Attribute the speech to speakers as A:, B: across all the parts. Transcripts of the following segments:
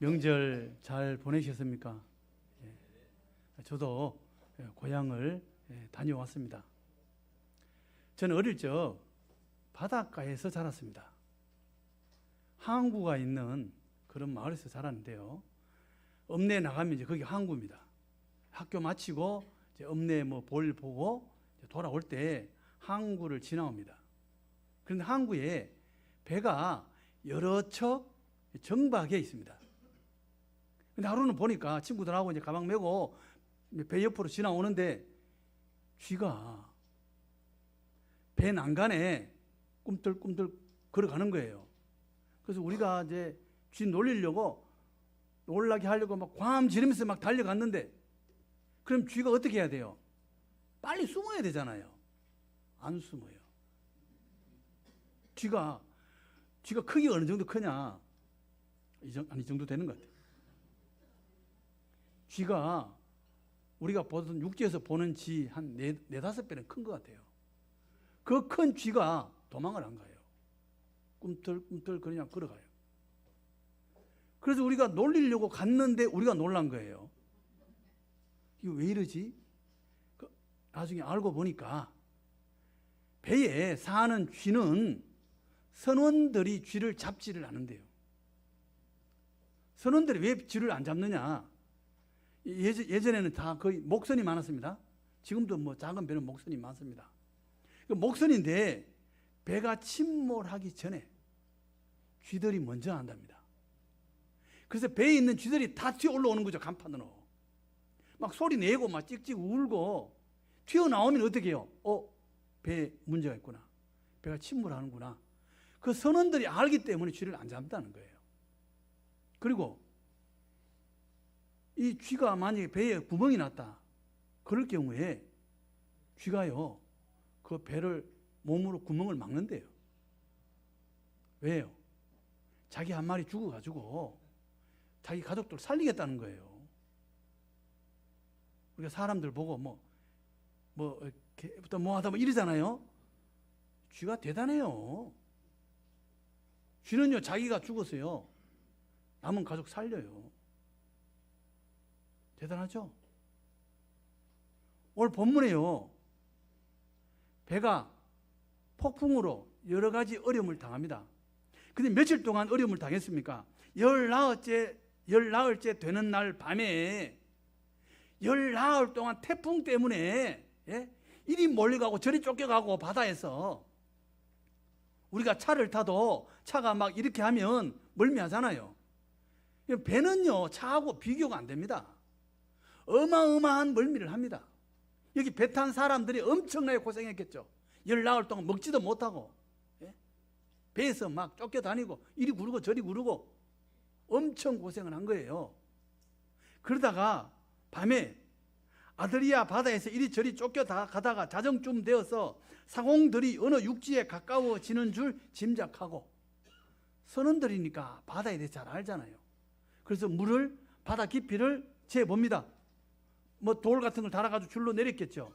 A: 명절 잘 보내셨습니까? 예. 저도 예, 고향을 예, 다녀왔습니다. 저는 어릴 적 바닷가에서 자랐습니다. 항구가 있는 그런 마을에서 자랐는데요. 읍내 나가면 이제 거기 항구입니다. 학교 마치고 이제 읍내 뭐 볼 보고 돌아올 때 항구를 지나옵니다. 그런데 항구에 배가 여러 척 정박해 있습니다. 근데 하루는 보니까 친구들하고 이제 가방 메고 배 옆으로 지나오는데 쥐가 배 난간에 꿈틀꿈틀 걸어가는 거예요. 그래서 우리가 이제 쥐 놀리려고 놀라게 하려고 막 광음 지르면서 막 달려갔는데 그럼 쥐가 어떻게 해야 돼요? 빨리 숨어야 되잖아요. 안 숨어요. 쥐가 쥐가 크기가 어느 정도 크냐? 이 정도 되는 것 같아요. 쥐가 우리가 보던 육지에서 보는 쥐 한 네, 네 다섯 배는 큰 것 같아요. 그 큰 쥐가 도망을 안 가요. 꿈틀꿈틀 그냥 걸어가요. 그래서 우리가 놀리려고 갔는데 우리가 놀란 거예요. 이거 왜 이러지? 그 나중에 알고 보니까 배에 사는 쥐는 선원들이 쥐를 잡지를 않는데요. 선원들이 왜 쥐를 안 잡느냐? 예전, 예전에는 다 거의 목선이 많았습니다. 지금도 뭐 작은 배는 목선이 많습니다. 그 목선인데 배가 침몰하기 전에 쥐들이 먼저 한답니다. 그래서 배에 있는 쥐들이 다 튀어 올라오는 거죠, 간판으로. 막 소리 내고 막 찍찍 울고 튀어나오면 어떻게 해요? 어, 배에 문제가 있구나. 배가 침몰하는구나. 그 선원들이 알기 때문에 쥐를 안 잡는다는 거예요. 그리고 이 쥐가 만약에 배에 구멍이 났다. 그럴 경우에 쥐가요, 그 배를 몸으로 구멍을 막는데요. 왜요? 자기 한 마리 죽어가지고 자기 가족들 살리겠다는 거예요. 우리가 사람들 보고 뭐, 뭐, 이렇게부터 뭐 하다 뭐 이러잖아요. 쥐가 대단해요. 쥐는요, 자기가 죽었어요. 남은 가족 살려요. 대단하죠? 오늘 본문에요. 배가 폭풍으로 여러 가지 어려움을 당합니다. 근데 며칠 동안 어려움을 당했습니까? 열 나흘째, 열 나흘째 되는 날 밤에 열 나흘 동안 태풍 때문에 예? 이리 몰려가고 저리 쫓겨가고 바다에서 우리가 차를 타도 차가 막 이렇게 하면 멀미하잖아요. 배는요, 차하고 비교가 안 됩니다. 어마어마한 멀미를 합니다. 여기 배 탄 사람들이 엄청나게 고생했겠죠. 열 나흘 동안 먹지도 못하고 예? 배에서 막 쫓겨다니고 이리 구르고 저리 구르고 엄청 고생을 한 거예요. 그러다가 밤에 아드리아 바다에서 이리저리 쫓겨가다가 자정쯤 되어서 상공들이 어느 육지에 가까워지는 줄 짐작하고 선원들이니까 바다에 대해 잘 알잖아요. 그래서 물을 바다 깊이를 재봅니다. 뭐 돌 같은 걸 달아가지고 줄로 내렸겠죠.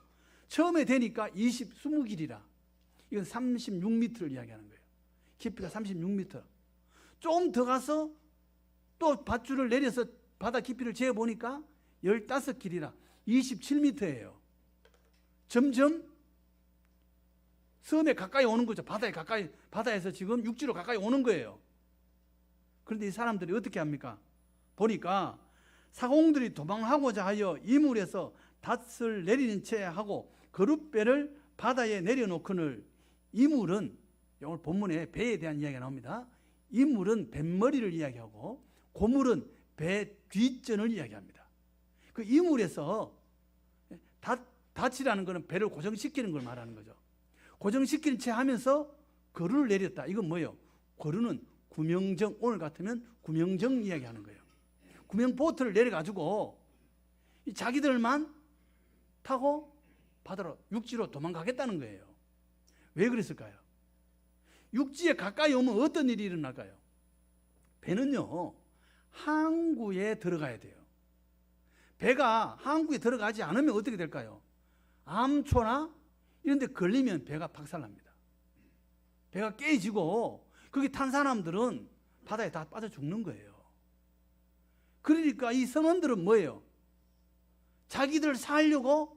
A: 처음에 되니까 20, 20길이라. 이건 36m를 이야기하는 거예요. 깊이가 36m. 좀 더 가서 또 밧줄을 내려서 바다 깊이를 재보니까 15길이라 27m예요. 점점 섬에 가까이 오는 거죠. 바다에 가까이, 바다에서 지금 육지로 가까이 오는 거예요. 그런데 이 사람들이 어떻게 합니까? 보니까 사공들이 도망하고자 하여 이물에서 닷을 내리는 채 하고 그룹배를 바다에 내려놓거늘 이물은 오늘 본문에 배에 대한 이야기가 나옵니다. 이물은 뱃머리를 이야기하고 고물은 배 뒷전을 이야기합니다. 그 이물에서 닷, 닷이라는 것은 배를 고정시키는 걸 말하는 거죠. 고정시키는 채 하면서 거루를 내렸다. 이건 뭐예요? 거루는 구명정, 오늘 같으면 구명정 이야기하는 거예요. 구명 보트를 내려가지고 자기들만 타고 바다로 육지로 도망가겠다는 거예요. 왜 그랬을까요? 육지에 가까이 오면 어떤 일이 일어날까요? 배는요 항구에 들어가야 돼요. 배가 항구에 들어가지 않으면 어떻게 될까요? 암초나 이런 데 걸리면 배가 박살납니다. 배가 깨지고 거기 탄 사람들은 바다에 다 빠져 죽는 거예요. 그러니까 이 선원들은 뭐예요? 자기들 살려고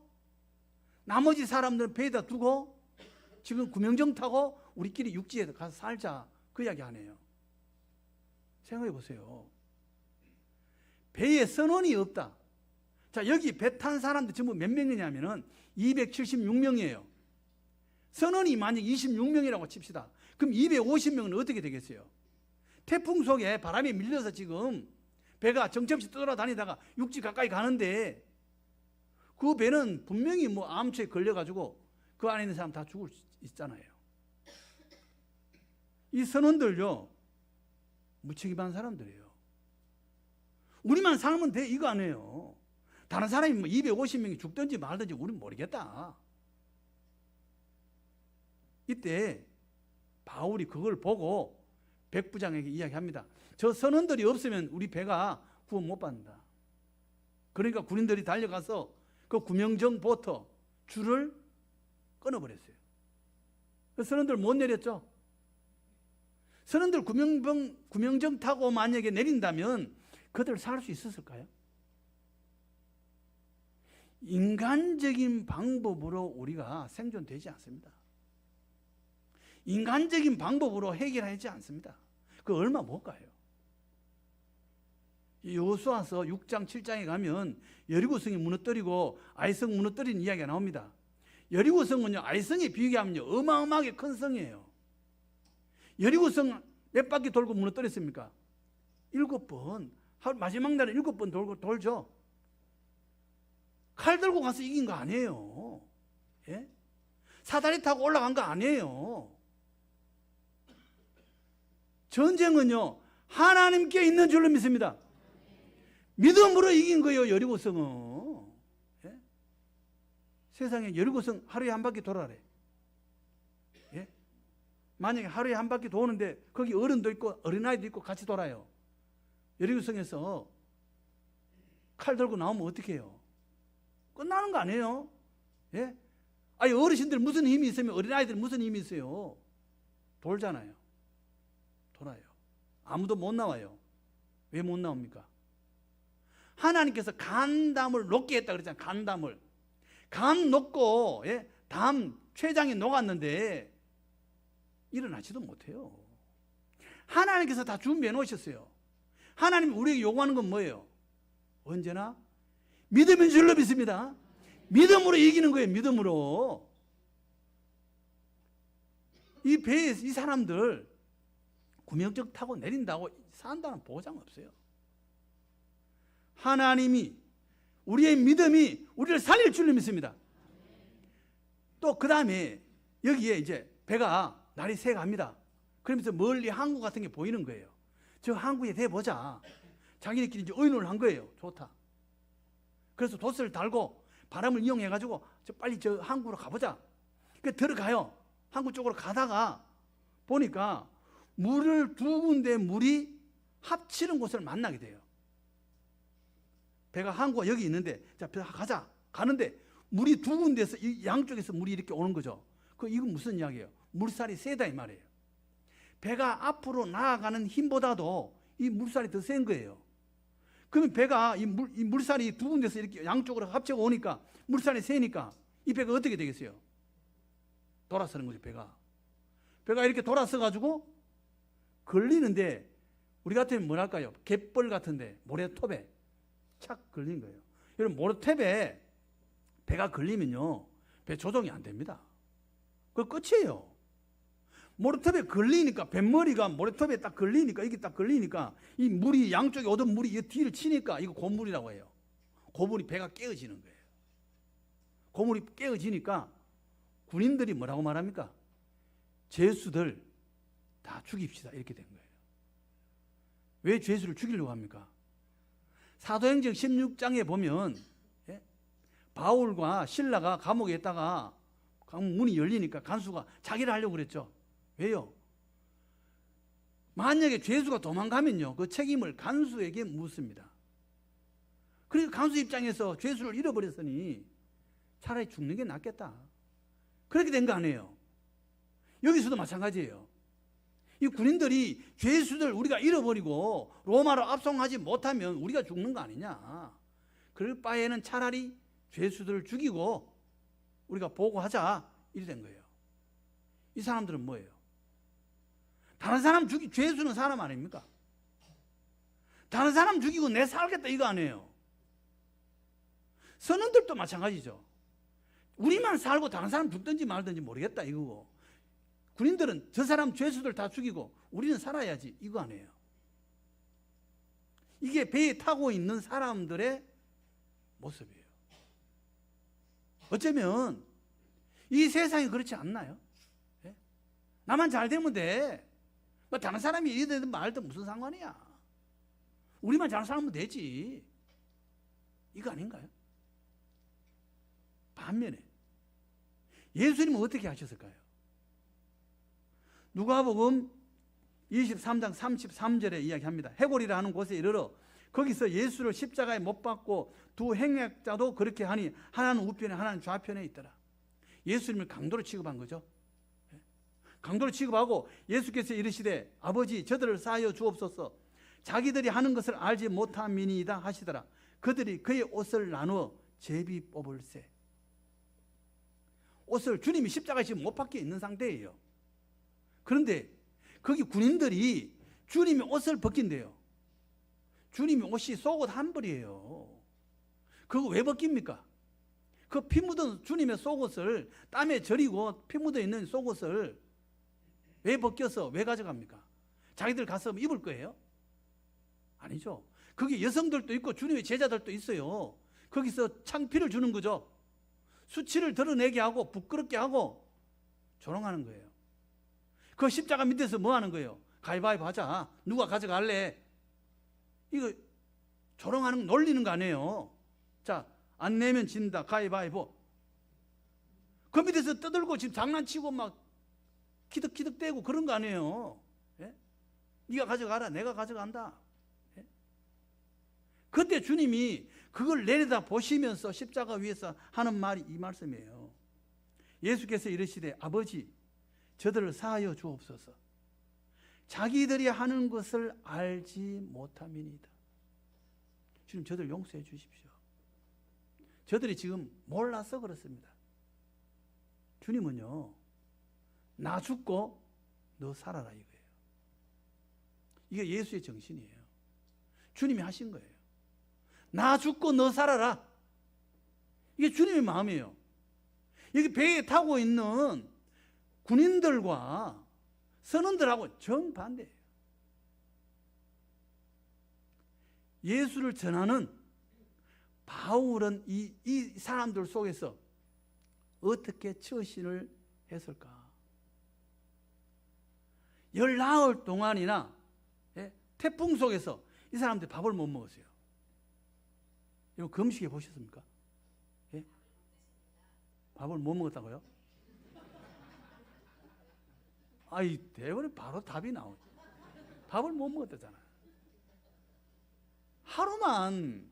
A: 나머지 사람들은 배에다 두고 지금 구명정 타고 우리끼리 육지에 가서 살자 그 이야기 아니에요. 생각해 보세요. 배에 선원이 없다. 자 여기 배 탄 사람들 전부 몇 명이냐면은 276명이에요. 선원이 만약 26명이라고 칩시다. 그럼 250명은 어떻게 되겠어요? 태풍 속에 바람이 밀려서 지금 배가 정처없이 떠돌아다니다가 육지 가까이 가는데 그 배는 분명히 뭐 암초에 걸려가지고 그 안에 있는 사람 다 죽을 수 있잖아요. 이 선원들요 무책임한 사람들이에요. 우리만 살면 돼 이거 아니에요. 다른 사람이 뭐 250명이 죽든지 말든지 우리는 모르겠다. 이때 바울이 그걸 보고 백부장에게 이야기합니다. 저 선원들이 없으면 우리 배가 구원 못 받는다. 그러니까 군인들이 달려가서 그 구명정 보터 줄을 끊어버렸어요. 그 선원들 못 내렸죠. 선원들 구명병, 구명정 타고 만약에 내린다면 그들 살 수 있었을까요? 인간적인 방법으로 우리가 생존되지 않습니다. 인간적인 방법으로 해결하지 않습니다. 그 얼마 못 가요. 여호수아서 6장 7장에 가면 여리고성이 무너뜨리고 아이성 무너뜨린 이야기가 나옵니다. 여리고성은요 아이성에 비교하면요 어마어마하게 큰 성이에요. 여리고성 몇 바퀴 돌고 무너뜨렸습니까? 일곱 번. 마지막 날에 일곱 번 돌고 돌죠. 칼 들고 가서 이긴 거 아니에요. 예? 사다리 타고 올라간 거 아니에요. 전쟁은요, 하나님께 있는 줄로 믿습니다. 믿음으로 이긴 거예요, 여리고성은. 예? 세상에 여리고성 하루에 한 바퀴 돌아래. 예? 만약에 하루에 한 바퀴 도는데 거기 어른도 있고 어린아이도 있고 같이 돌아요. 여리고성에서 칼 들고 나오면 어떻게 해요? 끝나는 거 아니에요? 예? 아니, 어르신들 무슨 힘이 있으면 어린아이들 무슨 힘이 있어요? 돌잖아요. 돌아요. 아무도 못 나와요. 왜 못 나옵니까? 하나님께서 간담을 녹게 했다 그랬잖아요. 간담을. 간 녹고, 예? 담, 췌장이 녹았는데, 일어나지도 못해요. 하나님께서 다 준비해 놓으셨어요. 하나님이 우리에게 요구하는 건 뭐예요? 언제나 믿음인 줄로 믿습니다. 믿음으로 이기는 거예요. 믿음으로. 이 배에 이 사람들 구명적 타고 내린다고 산다는 보장 없어요. 하나님이 우리의 믿음이 우리를 살릴 줄로 믿습니다. 또 그 다음에 여기에 이제 배가 날이 새갑니다. 그러면서 멀리 항구 같은 게 보이는 거예요. 저 항구에 대보자. 자기네끼리 이제 의논을 한 거예요. 좋다. 그래서 돛을 달고 바람을 이용해 가지고 저 빨리 저 항구로 가보자. 그 들어가요. 항구 쪽으로 가다가 보니까 물을 두 군데 물이 합치는 곳을 만나게 돼요. 배가 항구가 여기 있는데 자 가자 가는데 물이 두 군데서 이 양쪽에서 물이 이렇게 오는 거죠. 그 이건 무슨 이야기예요? 물살이 세다 이 말이에요. 배가 앞으로 나아가는 힘보다도 이 물살이 더 센 거예요. 그러면 배가 이, 물, 이 물살이 두 군데서 이렇게 양쪽으로 합쳐가 오니까 물살이 세니까 이 배가 어떻게 되겠어요? 돌아서는 거죠, 배가. 배가 이렇게 돌아서 가지고 걸리는데 우리 같으면 뭐랄까요? 갯벌 같은데 모래톱에 착 걸린 거예요. 여러분 모래톱에 배가 걸리면요. 배 조정이 안 됩니다. 그 끝이에요. 모래톱에 걸리니까 뱃머리가 모래톱에 딱 걸리니까 이게 딱 걸리니까 이 물이 양쪽에 오던 물이 이 뒤를 치니까 이거 고물이라고 해요. 고물이 배가 깨어지는 거예요. 고물이 깨어지니까 군인들이 뭐라고 말합니까? 죄수들 다 죽입시다 이렇게 된 거예요. 왜 죄수를 죽이려고 합니까? 사도행전 16장에 보면 예? 바울과 신라가 감옥에 있다가 문이 열리니까 간수가 자기를 하려고 그랬죠. 왜요? 만약에 죄수가 도망가면요, 그 책임을 간수에게 묻습니다. 그러니까 간수 입장에서 죄수를 잃어버렸으니 차라리 죽는 게 낫겠다. 그렇게 된 거 아니에요. 여기서도 마찬가지예요. 이 군인들이 죄수들 우리가 잃어버리고 로마로 압송하지 못하면 우리가 죽는 거 아니냐. 그럴 바에는 차라리 죄수들을 죽이고 우리가 보고하자 이래 된 거예요. 이 사람들은 뭐예요? 다른 사람 죽이 죄수는 사람 아닙니까? 다른 사람 죽이고 내 살겠다 이거 아니에요. 선원들도 마찬가지죠. 우리만 살고 다른 사람 죽든지 말든지 모르겠다 이거고. 군인들은 저 사람 죄수들 다 죽이고 우리는 살아야지 이거 아니에요. 이게 배에 타고 있는 사람들의 모습이에요. 어쩌면 이 세상이 그렇지 않나요? 예? 나만 잘 되면 돼. 뭐 다른 사람이 이러든 말든 무슨 상관이야. 우리만 잘 살면 되지. 이거 아닌가요? 반면에 예수님은 어떻게 하셨을까요? 누가복음 23장 33절에 이야기합니다. 해골이라 하는 곳에 이르러 거기서 예수를 십자가에 못 박고 두 행약자도 그렇게 하니 하나는 우편에 하나는 좌편에 있더라. 예수님을 강도로 취급한 거죠. 예? 강도로 취급하고 예수께서 이르시되 아버지 저들을 사하여 주옵소서 자기들이 하는 것을 알지 못함이니이다 하시더라. 그들이 그의 옷을 나누어 제비 뽑을세. 옷을 주님이 십자가에 지금 못 박혀 있는 상태예요. 그런데 거기 군인들이 주님의 옷을 벗긴대요. 주님의 옷이 속옷 한 벌이에요. 그거 왜 벗깁니까? 그 피 묻은 주님의 속옷을 땀에 절이고 피 묻어 있는 속옷을 왜 벗겨서 왜 가져갑니까? 자기들 가서 입을 거예요? 아니죠. 거기 여성들도 있고 주님의 제자들도 있어요. 거기서 창피를 주는 거죠. 수치를 드러내게 하고 부끄럽게 하고 조롱하는 거예요. 그 십자가 밑에서 뭐 하는 거예요? 가위바위보 하자. 누가 가져갈래? 이거 조롱하는 놀리는 거 아니에요. 자, 안 내면 진다. 가위바위보. 그 밑에서 떠들고 지금 장난치고 막 키득키득대고 그런 거 아니에요. 예? 네가 가져가라. 내가 가져간다. 예? 그때 주님이 그걸 내려다 보시면서 십자가 위에서 하는 말이 이 말씀이에요. 예수께서 이르시되 아버지 저들을 사하여 주옵소서. 자기들이 하는 것을 알지 못함이니다. 주님 저들 용서해 주십시오. 저들이 지금 몰라서 그렇습니다. 주님은요, 나 죽고 너 살아라 이거예요. 이게 예수의 정신이에요. 주님이 하신 거예요. 나 죽고 너 살아라. 이게 주님의 마음이에요. 여기 배에 타고 있는 군인들과 선원들하고 정반대예요. 예수를 전하는 바울은 이, 이 사람들 속에서 어떻게 처신을 했을까? 열나흘 동안이나 예, 태풍 속에서 이 사람들이 밥을 못 먹었어요. 이거 금식해 보셨습니까? 예? 밥을 못 먹었다고요? 아이 대본에 바로 답이 나오죠. 밥을 못 먹었다잖아요. 하루만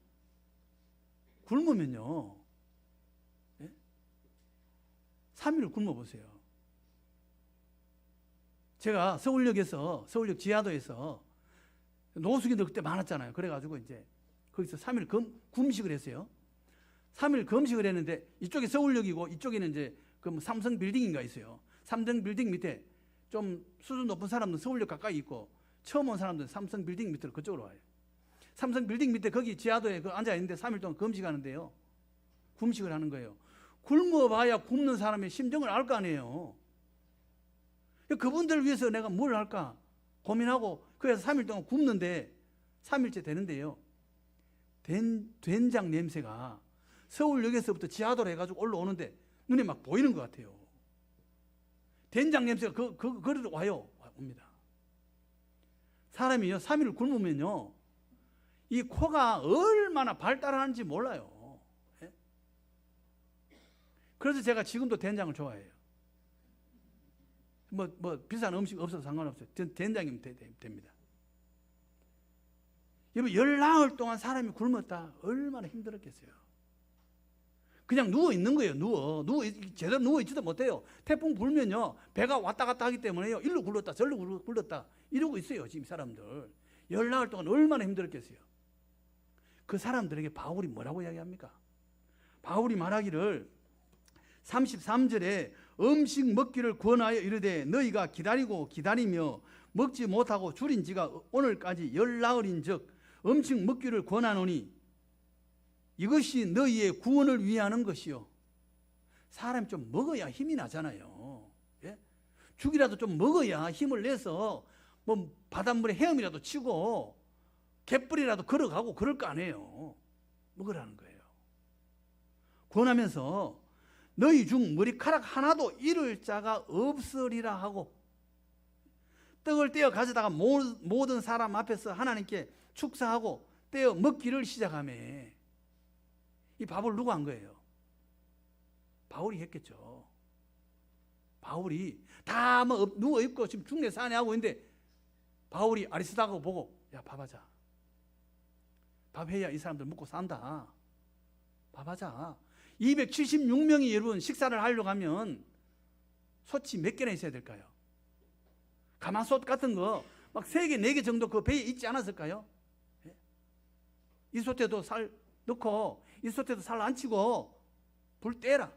A: 굶으면요. 예? 3일 굶어보세요. 제가 서울역에서, 서울역 지하도에서 노숙인들 그때 많았잖아요. 그래가지고 이제 거기서 3일 검, 금식을 했어요. 3일 금식을 했는데 이쪽이 서울역이고 이쪽에는 이제 그 삼성 빌딩인가 있어요. 삼성 빌딩 밑에 좀 수준 높은 사람들은 서울역 가까이 있고 처음 온 사람들은 삼성 빌딩 밑으로 그쪽으로 와요. 삼성 빌딩 밑에 거기 지하도에 그 앉아 있는데 3일 동안 금식하는데요. 금식을 하는 거예요. 굶어봐야 굶는 사람의 심정을 알 거 아니에요. 그분들을 위해서 내가 뭘 할까 고민하고 그래서 3일 동안 굶는데 3일째 되는데요. 된, 된장 냄새가 서울역에서부터 지하도로 해가지고 올라오는데 눈에 막 보이는 것 같아요. 된장 냄새가 그, 그, 거리로 와요. 옵니다. 사람이요, 3일을 굶으면요, 이 코가 얼마나 발달하는지 몰라요. 예? 그래서 제가 지금도 된장을 좋아해요. 뭐, 뭐, 비싼 음식 없어도 상관없어요. 된장이면 됩니다. 여러분, 열 나흘 동안 사람이 굶었다. 얼마나 힘들었겠어요. 그냥 누워 있는 거예요. 누워. 누워 있- 제대로 누워 있지도 못해요. 태풍 불면요. 배가 왔다 갔다 하기 때문에요. 일로 굴렀다 절로 굴- 굴렀다 이러고 있어요. 지금 사람들. 열 나흘 동안 얼마나 힘들었겠어요. 그 사람들에게 바울이 뭐라고 이야기합니까? 바울이 말하기를 33절에 음식 먹기를 권하여 이르되 너희가 기다리고 기다리며 먹지 못하고 줄인 지가 오늘까지 열 나흘인 즉 음식 먹기를 권하노니 이것이 너희의 구원을 위하는 것이요. 사람이 좀 먹어야 힘이 나잖아요. 예? 죽이라도 좀 먹어야 힘을 내서 뭐 바닷물에 헤엄이라도 치고 갯불이라도 걸어가고 그럴 거 아니에요. 먹으라는 거예요. 권하면서 너희 중 머리카락 하나도 잃을 자가 없으리라 하고 떡을 떼어 가져다가 모- 모든 사람 앞에서 하나님께 축사하고 떼어 먹기를 시작하며 이 밥을 누가 한 거예요? 바울이 했겠죠. 바울이 다 뭐 누워 있고 지금 중내 사내 하고 있는데 바울이 아리스다고 보고 야 밥하자. 밥해야 이 사람들 먹고 산다. 밥하자. 276명이 여러분 식사를 하려고 하면 솥이 몇 개나 있어야 될까요? 가마솥 같은 거 막 세 개, 네 개 정도 그 배에 있지 않았을까요? 예? 이 솥에도 살 넣고 이 솥에도 살 안 치고 불 떼라.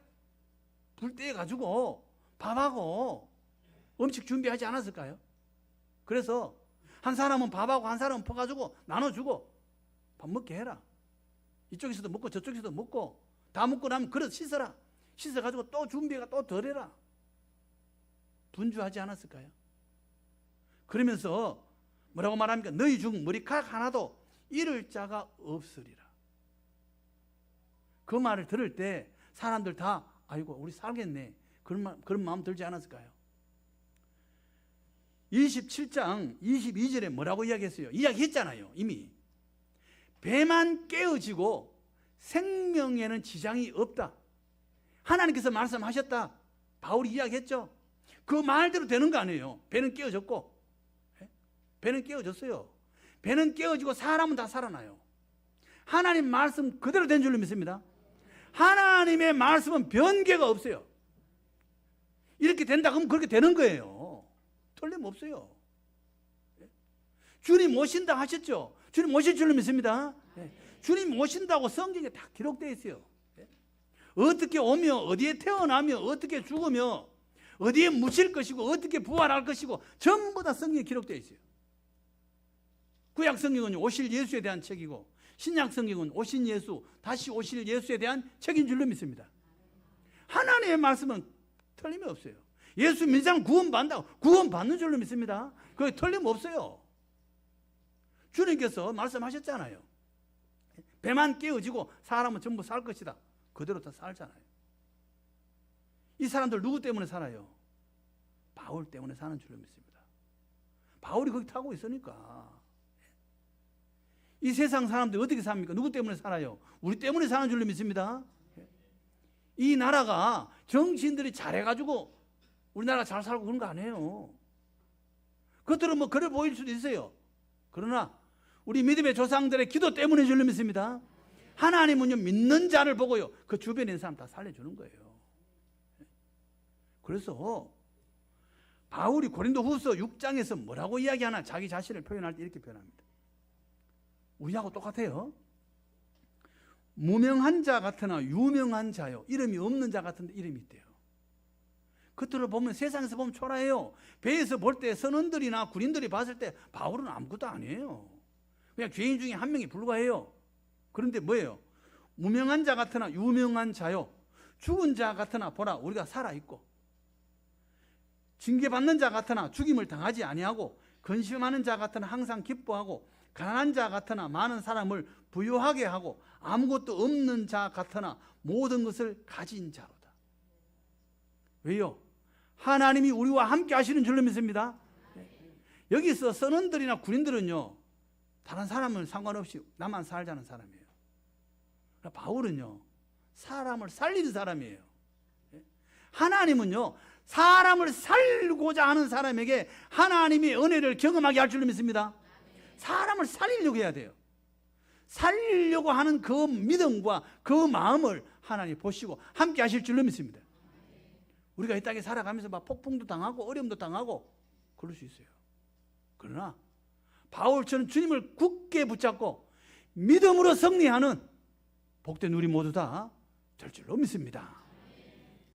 A: 불 떼가지고 밥하고 음식 준비하지 않았을까요? 그래서 한 사람은 밥하고 한 사람은 퍼가지고 나눠주고 밥 먹게 해라. 이쪽에서도 먹고 저쪽에서도 먹고 다 먹고 나면 그릇 씻어라. 씻어가지고 또 준비가 또 덜해라. 분주하지 않았을까요? 그러면서 뭐라고 말합니까? 너희 중 머리카락 하나도 잃을 자가 없으리라. 그 말을 들을 때 사람들 다 아이고 우리 살겠네. 그런, 마, 그런 마음 들지 않았을까요? 27장 22절에 뭐라고 이야기했어요? 이야기했잖아요. 이미. 배만 깨어지고 생명에는 지장이 없다. 하나님께서 말씀하셨다. 바울이 이야기했죠. 그 말대로 되는 거 아니에요. 배는 깨어졌고. 예? 배는 깨어졌어요. 배는 깨어지고 사람은 다 살아나요. 하나님 말씀 그대로 된 줄로 믿습니다. 하나님의 말씀은 변개가 없어요. 이렇게 된다 그러면 그렇게 되는 거예요. 틀림없어요. 예? 주님 오신다 하셨죠? 주님 오실 줄로 믿습니다. 예. 주님 오신다고 성경에 다 기록되어 있어요. 예. 어떻게 오며 어디에 태어나며 어떻게 죽으며 어디에 묻힐 것이고 어떻게 부활할 것이고 전부 다 성경에 기록되어 있어요. 구약 성경은 오실 예수에 대한 책이고 신약 성경은 오신 예수 다시 오실 예수에 대한 책인 줄로 믿습니다. 하나님의 말씀은 틀림이 없어요. 예수 믿는 구원 받는다. 구원 받는 줄로 믿습니다. 그게 틀림없어요. 주님께서 말씀하셨잖아요. 배만 깨어지고 사람은 전부 살 것이다. 그대로 다 살잖아요. 이 사람들 누구 때문에 살아요? 바울 때문에 사는 줄로 믿습니다. 바울이 거기 타고 있으니까. 이 세상 사람들이 어떻게 삽니까? 누구 때문에 살아요? 우리 때문에 사는 줄로 믿습니다. 이 나라가 정치인들이 잘해가지고 우리나라 잘 살고 그런 거 아니에요. 그것들은 뭐 그래 보일 수도 있어요. 그러나 우리 믿음의 조상들의 기도 때문에 줄로 믿습니다. 하나님은요 믿는 자를 보고요 그 주변에 있는 사람 다 살려주는 거예요. 그래서 바울이 고린도 후서 6장에서 뭐라고 이야기하나 자기 자신을 표현할 때 이렇게 표현합니다. 우리하고 똑같아요. 무명한 자 같으나 유명한 자요. 이름이 없는 자 같은데 이름이 있대요. 그들을 보면 세상에서 보면 초라해요. 배에서 볼 때 선원들이나 군인들이 봤을 때 바울은 아무것도 아니에요. 그냥 죄인 중에 한 명이 불과해요. 그런데 뭐예요? 무명한 자 같으나 유명한 자요. 죽은 자 같으나 보라 우리가 살아 있고 징계받는 자 같으나 죽임을 당하지 아니하고 근심하는 자 같으나 항상 기뻐하고 가난한 자 같으나 많은 사람을 부유하게 하고 아무것도 없는 자 같으나 모든 것을 가진 자로다. 왜요? 하나님이 우리와 함께 하시는 줄로 믿습니다. 여기서 선원들이나 군인들은요, 다른 사람은 상관없이 나만 살자는 사람이에요. 그러니까 바울은요, 사람을 살리는 사람이에요. 하나님은요, 사람을 살고자 하는 사람에게 하나님의 은혜를 경험하게 할 줄로 믿습니다. 사람을 살리려고 해야 돼요. 살리려고 하는 그 믿음과 그 마음을 하나님 보시고 함께 하실 줄로 믿습니다. 우리가 이 땅에 살아가면서 막 폭풍도 당하고 어려움도 당하고 그럴 수 있어요. 그러나 바울처럼 주님을 굳게 붙잡고 믿음으로 승리하는 복된 우리 모두 다 될 줄로 믿습니다.